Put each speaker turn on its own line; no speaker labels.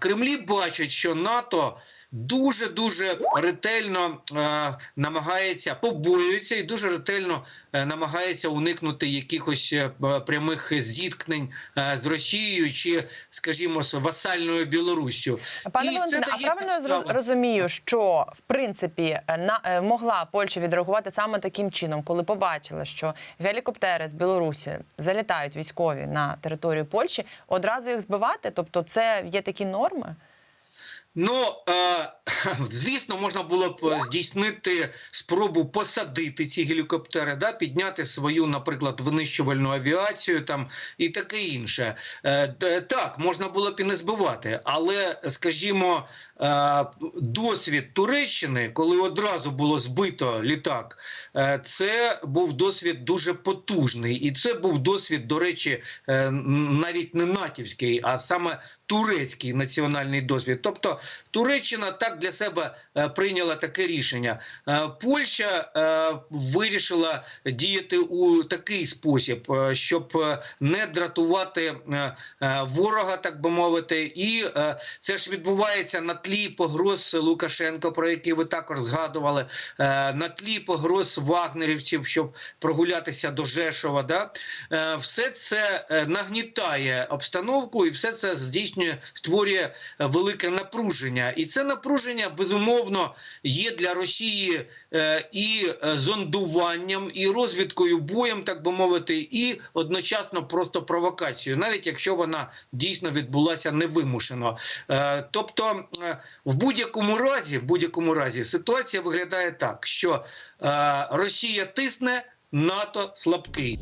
Кремлі бачать, що НАТО дуже дуже ретельно е, намагається побоюється і дуже ретельно е, намагається уникнути якихось е, прямих зіткнень е, з Росією чи, скажімо, з васальною Білоруссю.
Пане Валентине, а правильно я розумію, що в принципі на е, могла Польща відреагувати саме таким чином, коли побачила, що гелікоптери з Білорусі залітають військові на територію Польщі, одразу їх збивати? Тобто, це є такі норми? форми.
Ну е, звісно, можна було б е, здійснити спробу посадити ці гелікоптери, да, підняти свою, наприклад, винищувальну авіацію там і таке інше. Е, так, можна було б і не збивати, але скажімо, е, досвід Туреччини, коли одразу було збито літак, е, це був досвід дуже потужний, і це був досвід, до речі, е, навіть не натівський, а саме турецький національний досвід. Тобто Туреччина так для себе е, прийняла таке рішення. Е, Польща е, вирішила діяти у такий спосіб, щоб не дратувати ворога, так би мовити, і це ж відбувається на тлі погроз Лукашенко, про які ви також згадували, на тлі погроз вагнерівців, щоб прогулятися до Жешова. Да? Все це нагнітає обстановку, і все це здійснює, створює велике напруження. І це напруження безумовно є для Росії е, і е, зондуванням, і розвідкою боєм, так би мовити, і одночасно просто провокацією, навіть якщо вона дійсно відбулася невимушено. Е, Тобто, в будь-якому разі, в будь-якому разі, ситуація виглядає так, що Росія тисне, НАТО слабкий.